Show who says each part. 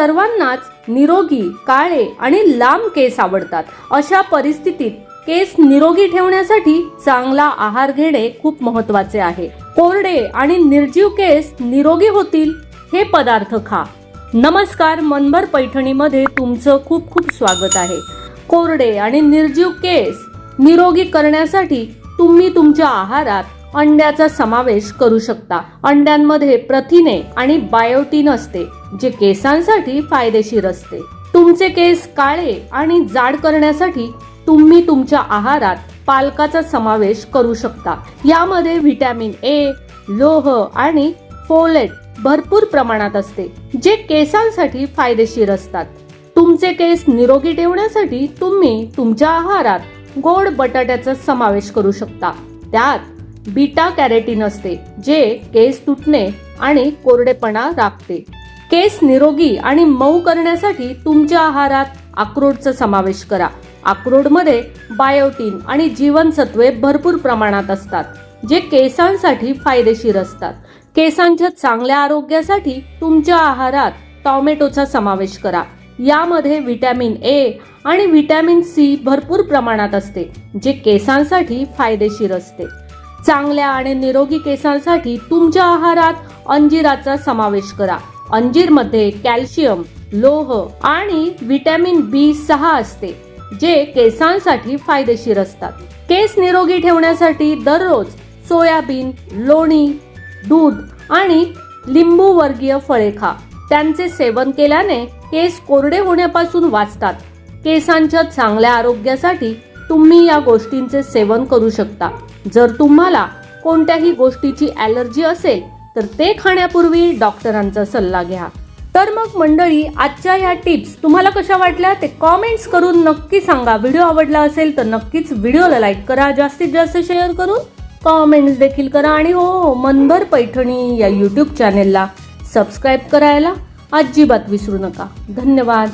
Speaker 1: सर्वांनाच निरोगी काळे आणि लांब केस आवडतात. अशा परिस्थितीत केस निरोगी ठेवण्यासाठी चांगला आहार घेणे खूप महत्त्वाचे आहे. कोरडे आणि निर्जीव केस निरोगी होतील हे पदार्थ खा. नमस्कार मनभर पैठणीमध्ये तुमचं खूप खूप स्वागत आहे. कोरडे आणि निर्जीव केस निरोगी करण्यासाठी तुम्ही तुमच्या आहारात अंड्याचा समावेश करू शकता. अंड्यांमध्ये प्रथिने आणि बायोटीन असते जे केसांसाठी फायदेशीर असते. तुमचे केस काळे आणि जाड करण्यासाठी तुम्ही तुमच्या आहारात पालकाचा समावेश करू शकता. यामध्ये व्हिटॅमिन ए लोह आणि फोलेट भरपूर प्रमाणात असते जे केसांसाठी फायदेशीर असतात. तुमचे केस निरोगी ठेवण्यासाठी तुम्ही तुमच्या आहारात गोड बटाट्याचा समावेश करू शकता. त्यात बीटा कॅरेटीन असते जे केस तुटणे आणि कोरडेपणा राखते. केस निरोगी आणि मऊ करण्यासाठी तुमच्या आहारात अक्रोडचा समावेश करा. अक्रोडमध्ये बायोटीन आणि जीवनसत्वे भरपूर प्रमाणात असतात जे केसांसाठी फायदेशीर असतात. केसांच्या चांगल्या आरोग्यासाठी तुमच्या आहारात टॉमॅटोचा समावेश करा. यामध्ये व्हिटॅमिन ए आणि व्हिटॅमिन सी भरपूर प्रमाणात असते जे केसांसाठी फायदेशीर असते. चांगल्या आणि निरोगी केसांसाठी तुमच्या आहारात अंजिराचा समावेश करा. अंजीरमध्ये कॅल्शियम लोह आणि व्हिटॅमिन बी सहा असते जे केसांसाठी फायदेशीर असतात. केस निरोगी ठेवण्यासाठी दररोज सोयाबीन लोणी दूध आणि लिंबू वर्गीय फळे खा. त्यांचे सेवन केल्याने केस कोरडे होण्यापासून वाचतात. केसांच्या चांगल्या आरोग्यासाठी तुम्ही या गोष्टींचे सेवन करू शकता. जर तुम्हाला कोणत्याही गोष्टीची ॲलर्जी असेल तर ते खाण्यापूर्वी डॉक्टरांचा सल्ला घ्या. तर मग मंडळी आजच्या ह्या टिप्स तुम्हाला कशा वाटल्या ते कॉमेंट्स करून नक्की सांगा. व्हिडिओ आवडला असेल तर नक्कीच व्हिडिओला लाईक करा जास्तीत जास्त शेअर करून कॉमेंट्स देखील करा आणि हो, हो मनभर पैठणी या यूट्यूब चॅनेलला सबस्क्राईब करायला अजिबात विसरू नका. धन्यवाद.